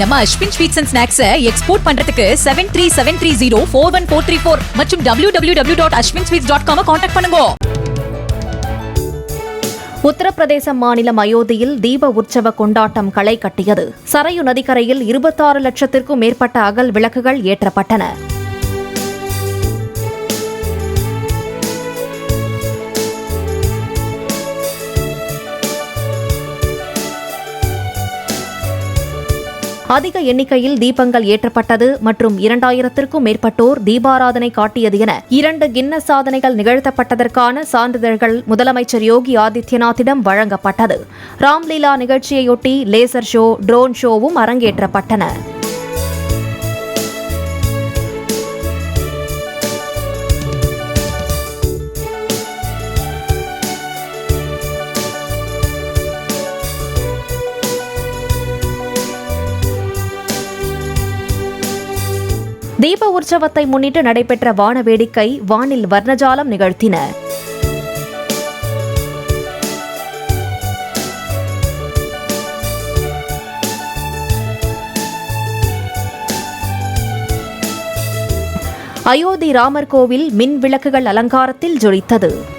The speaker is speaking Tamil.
நம்ம Ashwin sweets and snacks export பண்றதுக்கு seven three seven three zero four one four three four மற்றும் W W W dot Ashwin sweets dot com contact பண்ணுங்க. உத்தரப்பிரதேச மாநிலம் அயோத்தியில் தீப உற்சவ கொண்டாட்டம் களை கட்டியது. சரையு நதிக்கரையில் இருபத்தாறு லட்சத்திற்கும் மேற்பட்ட அகல் விளக்குகள் ஏற்றப்பட்டன. அதிக எண்ணிக்கையில் தீபங்கள் ஏற்றப்பட்டது மற்றும் இரண்டாயிரத்திற்கும் மேற்பட்டோர் தீபாராதனை காட்டியது என இரண்டு கின்னஸ் சாதனைகள் நிகழ்த்தப்பட்டதற்கான சான்றிதழ்கள் முதலமைச்சர் யோகி ஆதித்யநாத்திடம் வழங்கப்பட்டது. ராம்லீலா நிகழ்ச்சியையொட்டி லேசர் ஷோ ட்ரோன் ஷோவும் அரங்கேற்றப்பட்டன. தீப உற்சவத்தை முன்னிட்டு நடைபெற்ற வான வேடிக்கை வானில் வர்ணஜாலம் நிகழ்த்தின. அயோத்தி ராமர் கோவில் மின் விளக்குகள் அலங்காரத்தில் ஜொலித்தது.